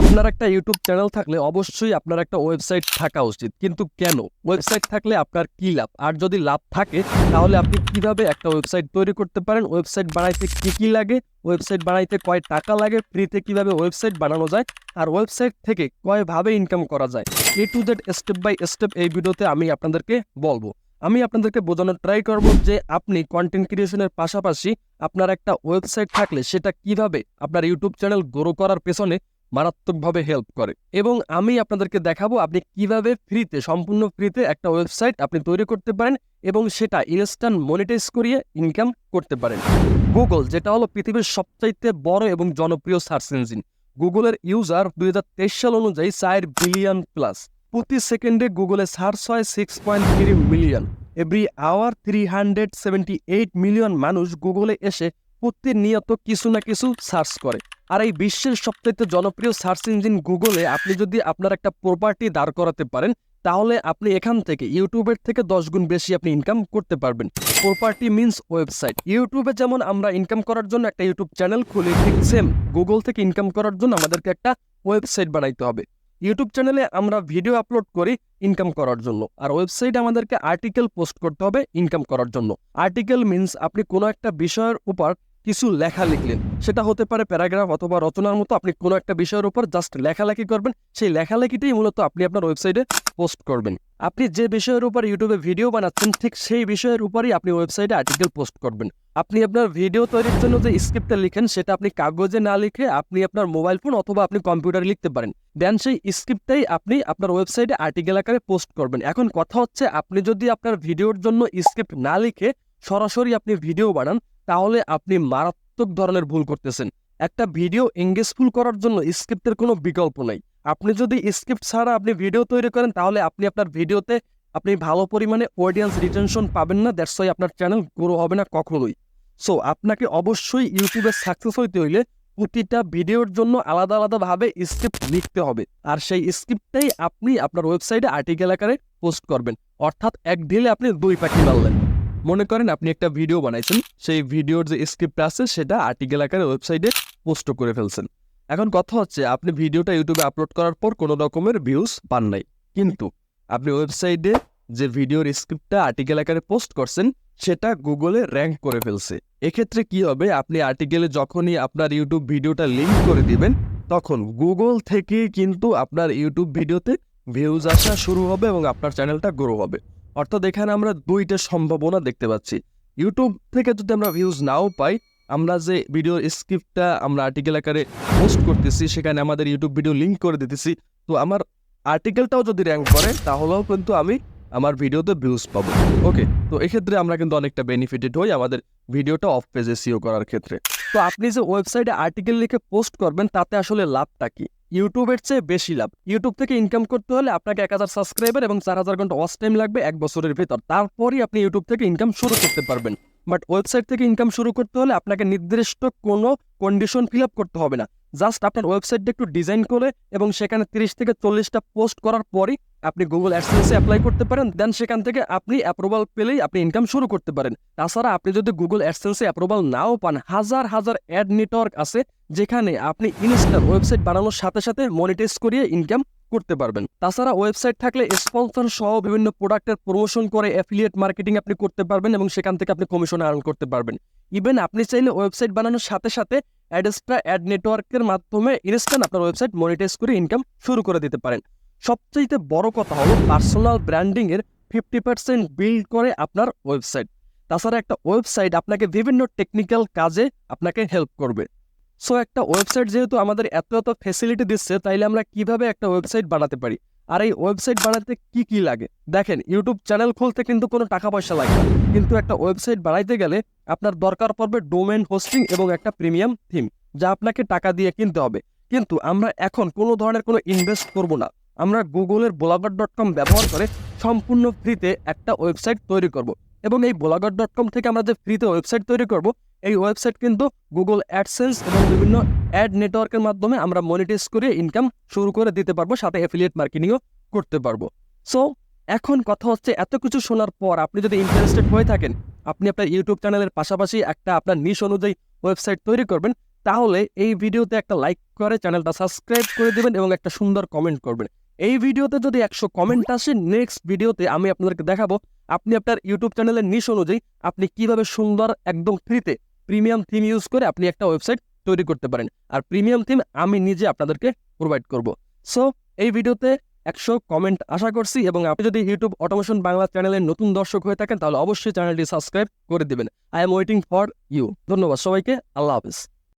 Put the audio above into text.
আপনার একটা YouTube channel থাকলে অবশ্যই আপনার একটা ওয়েবসাইট থাকা উচিত। কিন্তু কেন? ওয়েবসাইট থাকলে আপনার কি লাভ? আর যদি লাভ থাকে, তাহলে আপনি কীভাবে একটা ওয়েবসাইট তৈরি করতে পারেন? ওয়েবসাইট বানাইতে কি কি লাগে? ওয়েবসাইট বানাইতে কয় টাকা লাগে? ফ্রিতে কীভাবে ওয়েবসাইট বানানো যায়? আর ওয়েবসাইট থেকে কয়ভাবে ইনকাম করা যায়? A to Z step by step এই ভিডিওতে আমি আপনাদেরকে বলব। আমি আপনাদেরকে বোঝানোর ট্রাই করব যে আপনি কন্টেন্ট ক্রিয়েশনের পাশাপাশি আপনার একটা ওয়েবসাইট থাকলে সেটা কীভাবে আপনার ইউটিউব চ্যানেল গ্রো করার পেছনে মারাত্মকভাবে হেল্প করে। এবং আমি আপনাদেরকে দেখাবো আপনি কীভাবে ফ্রিতে সম্পূর্ণ ফ্রিতে একটা ওয়েবসাইট আপনি তৈরি করতে পারেন এবং সেটা ইনস্ট্যান্ট মনিটাইজ করিয়ে ইনকাম করতে পারেন। গুগল যেটা হলো পৃথিবীর সবচাইতে বড় এবং জনপ্রিয় সার্চ ইঞ্জিন গুগলের ইউজার দুই হাজার তেইশ সাল অনুযায়ী চার বিলিয়ন প্লাস প্রতি সেকেন্ডে গুগলে সার্চ হয় six point three million every hour three hundred seventy eight million মানুষ গুগলে এসে প্রতিনিয়ত কিছু না কিছু সার্চ করে। আর এই বিশ্বের সবচাইতে জনপ্রিয় সার্চ ইঞ্জিন গুগলে আপনি যদি আপনার একটা প্রপার্টি দাঁড় করাতে পারেন, তাহলে আপনি এখান থেকে ইউটিউবের থেকে দশ গুণ বেশি আপনি ইনকাম করতে পারবেন। প্রপার্টি মিনস ওয়েবসাইট ইউটিউবে যেমন আমরা ইনকাম করার জন্য একটা ইউটিউব চ্যানেল খুলি, ঠিক সেম গুগল থেকে ইনকাম করার জন্য আমাদেরকে একটা ওয়েবসাইট বানাইতে হবে। ইউটিউব চ্যানেলে আমরা ভিডিও আপলোড করি ইনকাম করার জন্য। আর ওয়েবসাইটে আমাদেরকে আর্টিকেল পোস্ট করতে হবে ইনকাম করার জন্য। আর্টিকেল মিনস আপনি কোনো একটা বিষয়ের উপর কিছু লেখা লিখলেন। সেটা হতে পারে প্যারাগ্রাফ অথবা রচনার মতো আপনি কোনো একটা বিষয়ের উপর জাস্ট লেখালেখি করবেন, সেই লেখালেখিটাই মূলত আপনি আপনার ওয়েবসাইটে পোস্ট করবেন। আপনি যে বিষয়ের উপর ইউটিউবে ভিডিও বানাচ্ছেন, ঠিক সেই বিষয়ের উপরই আপনি ওয়েবসাইটে আর্টিকেল পোস্ট করবেন। আপনি আপনার ভিডিও তৈরির জন্য যে স্ক্রিপ্টটা লিখেন, সেটা আপনি কাগজে না লিখে আপনি আপনার মোবাইল ফোন অথবা আপনি কম্পিউটারে লিখতে পারেন। দেন সেই স্ক্রিপ্টটাই আপনি আপনার ওয়েবসাইটে আর্টিকেল আকারে পোস্ট করবেন। এখন কথা হচ্ছে, আপনি যদি আপনার ভিডিওর জন্য স্ক্রিপ্ট না লিখে সরাসরি আপনি ভিডিও বানান, তাহলে আপনি মারাত্মক ধরনের ভুল করতেছেন। একটা ভিডিও এঙ্গেজফুল করার জন্য স্ক্রিপ্টের কোনো বিকল্প নাই। আপনি যদি স্ক্রিপ্ট ছাড়া আপনি ভিডিও তৈরি করেন, তাহলে আপনি আপনার ভিডিওতে আপনি ভালো পরিমাণে অডিয়েন্স রিটেনশন পাবেন না দ্যাটস ওয়াই আপনার চ্যানেল গ্রো হবে না কখনোই। সো আপনাকে অবশ্যই ইউটিউবে সাকসেস হইতে হইলে প্রতিটা ভিডিওর জন্য আলাদা আলাদাভাবে স্ক্রিপ্ট লিখতে হবে। আর সেই স্ক্রিপ্টটাই আপনি আপনার ওয়েবসাইটে আর্টিকেল আকারে পোস্ট করবেন। অর্থাৎ এক ঢিলে আপনি দুই পাখি মারলেন। মনে করেন আপনি একটা ভিডিও বানাইছেন, সেই ভিডিওর যে স্ক্রিপ্ট আছে, সেটা আর্টিকেল আকারে ওয়েবসাইটে পোস্ট করে ফেলছেন। এখন কথা হচ্ছে, আপনি ভিডিওটা ইউটিউবে আপলোড করার পর কোনো রকমের ভিউজ পান নাই। কিন্তু আপনি ওয়েবসাইটে যে ভিডিওর স্ক্রিপ্টটা আর্টিকেল আকারে পোস্ট করছেন, সেটা গুগলে র্যাঙ্ক করে ফেলছে। এক্ষেত্রে কি হবে, আপনি আর্টিকেলে যখনই আপনার ইউটিউব ভিডিওটা লিঙ্ক করে দিবেন, তখন গুগল থেকে কিন্তু আপনার ইউটিউব ভিডিওতে ভিউজ আসা শুরু হবে এবং আপনার চ্যানেলটা গ্রো হবে। অর্থাৎ এখানে আমরা দুইটা সম্ভাবনা দেখতে পাচ্ছি। ইউটিউব থেকে যদি আমরা ভিউজ নাও পাই, আমরা যে ভিডিওর স্ক্রিপ্টটা আমরা আর্টিকেল আকারে পোস্ট করতেছি, সেখানে আমাদের ইউটিউব ভিডিও লিঙ্ক করে দিতেছি। তো আমার আর্টিকেলটাও যদি র্যাঙ্ক করে, তাহলেও কিন্তু আমি আমার ভিডিওতে ভিউজ পাবো। ওকে তো এক্ষেত্রে আমরা কিন্তু অনেকটা বেনিফিটেড হই আমাদের ভিডিওটা অফ পেজে সিও করার ক্ষেত্রে। তো আপনি যে ওয়েবসাইটে আর্টিকেল লিখে পোস্ট করবেন, তাতে আসলে লাভটা কি? ইউটিউবের চেয়ে বেশি লাভ। ইউটিউব থেকে ইনকাম করতে হলে আপনাকে এক হাজার সাবস্ক্রাইবার এবং চার হাজার ঘণ্টা ওয়াচ টাইম লাগবে এক বছরের ভেতর। তারপরই আপনি ইউটিউব থেকে ইনকাম শুরু করতে পারবেন। বাট ওয়েবসাইট থেকে ইনকাম শুরু করতে হলে আপনাকে নির্দিষ্ট কোনো কন্ডিশন ফিল আপ করতে হবে না। জাস্ট আপনার ওয়েবসাইটটা একটু ডিজাইন করে এবং সেখানে তিরিশ থেকে চল্লিশটা পোস্ট করার পরই আপনি গুগল অ্যাডসেন্সে অ্যাপ্লাই করতে পারেন। দেন সেখান থেকে আপনি অ্যাপ্রুভাল পেলেই আপনি ইনকাম শুরু করতে পারেন। তাছাড়া আপনি যদি গুগল অ্যাডসেন্সে অ্যাপ্রুভাল নাও পান, হাজার হাজার অ্যাড নেটওয়ার্ক আছে যেখানে আপনি ইনস্ট্যান্ট ওয়েবসাইট বানানোর সাথে সাথে মনিটাইজ করিয়ে ইনকাম করতে পারবেন। তাছাড়া ওয়েবসাইট থাকলে স্পন্সর সহ বিভিন্ন প্রোডাক্টের প্রমোশন করে অ্যাফিলিয়েট মার্কেটিং আপনি করতে পারবেন এবং সেখান থেকে আপনি কমিশন আর্ন করতে পারবেন। ইভেন আপনি চাইলে ওয়েবসাইট বানানোর সাথে সাথে অ্যাডেস্ট্রা অ্যাড নেটওয়ার্কের মাধ্যমে ইনস্ট্যান্ট আপনার ওয়েবসাইট মনিটাইজ করে ইনকাম শুরু করে দিতে পারেন। সবচাইতে বড় কথা হলো পার্সোনাল ব্র্যান্ডিংয়ের ফিফটি পার্সেন্ট বিল্ড করে আপনার ওয়েবসাইট তাছাড়া একটা ওয়েবসাইট আপনাকে বিভিন্ন টেকনিক্যাল কাজে আপনাকে হেল্প করবে। সো একটা ওয়েবসাইট যেহেতু আমাদের এত এত ফেসিলিটি দিচ্ছে, তাইলে আমরা কীভাবে একটা ওয়েবসাইট বানাতে পারি? আর এই ওয়েবসাইট বানাতে কি কি লাগে? দেখেন ইউটিউব চ্যানেল খুলতে কিন্তু কোনো টাকা পয়সা লাগে কিন্তু একটা ওয়েবসাইট বানাইতে গেলে আপনার দরকার পড়বে ডোমেন হোস্টিং এবং একটা প্রিমিয়াম থিম যা আপনাকে টাকা দিয়ে কিনতে হবে। কিন্তু আমরা এখন কোনো ধরনের কোনো ইনভেস্ট করব না। আমরা গুগলের ব্লগার ডট কম ব্যবহার করে সম্পূর্ণ ফ্রিতে একটা ওয়েবসাইট তৈরি করব। এবং এই ব্লগার ডট কম থেকে আমরা যে ফ্রিতে ওয়েবসাইট তৈরি করব এই ওয়েবসাইট কিন্তু গুগল অ্যাডসেন্স এবং বিভিন্ন অ্যাড নেটওয়ার্কের মাধ্যমে আমরা মনিটাইজ করে ইনকাম শুরু করে দিতে পারব, সাথে অ্যাফিলিয়েট মার্কেটিংও করতে পারব। সো এখন কথা হচ্ছে এত কিছু শোনার পর আপনি যদি ইন্টারেস্টেড হয়ে থাকেন, আপনি আপনার ইউটিউব চ্যানেলের পাশাপাশি একটা আপনার নিশ অনুযায়ী ওয়েবসাইট তৈরি করবেন, তাহলে এই ভিডিওতে একটা লাইক করে চ্যানেলটা সাবস্ক্রাইব করে দেবেন এবং একটা সুন্দর কমেন্ট করবেন। এই ভিডিওতে যদি একশো কমেন্ট আসে নেক্সট ভিডিওতে আমি আপনাদেরকে দেখাবো, আপনি আপনার ইউটিউব চ্যানেলের নিশ অনুযায়ী আপনি কীভাবে সুন্দর, একদম ফ্রিতে প্রিমিয়াম থিম ইউজ করে আপনি একটা ওয়েবসাইট তৈরি করতে পারেন। আর প্রিমিয়াম থিম আমি নিজে আপনাদেরকে প্রোভাইড করব। সো এই ভিডিওতে একশো কমেন্ট আশা করছি এবং আপনি যদি ইউটিউব অটোমেশন বাংলা চ্যানেলের নতুন দর্শক হয়ে থাকেন, তাহলে অবশ্যই চ্যানেলটি সাবস্ক্রাইব করে দেবেন। I am waiting for you ধন্যবাদ সবাইকে। আল্লাহ হাফিজ।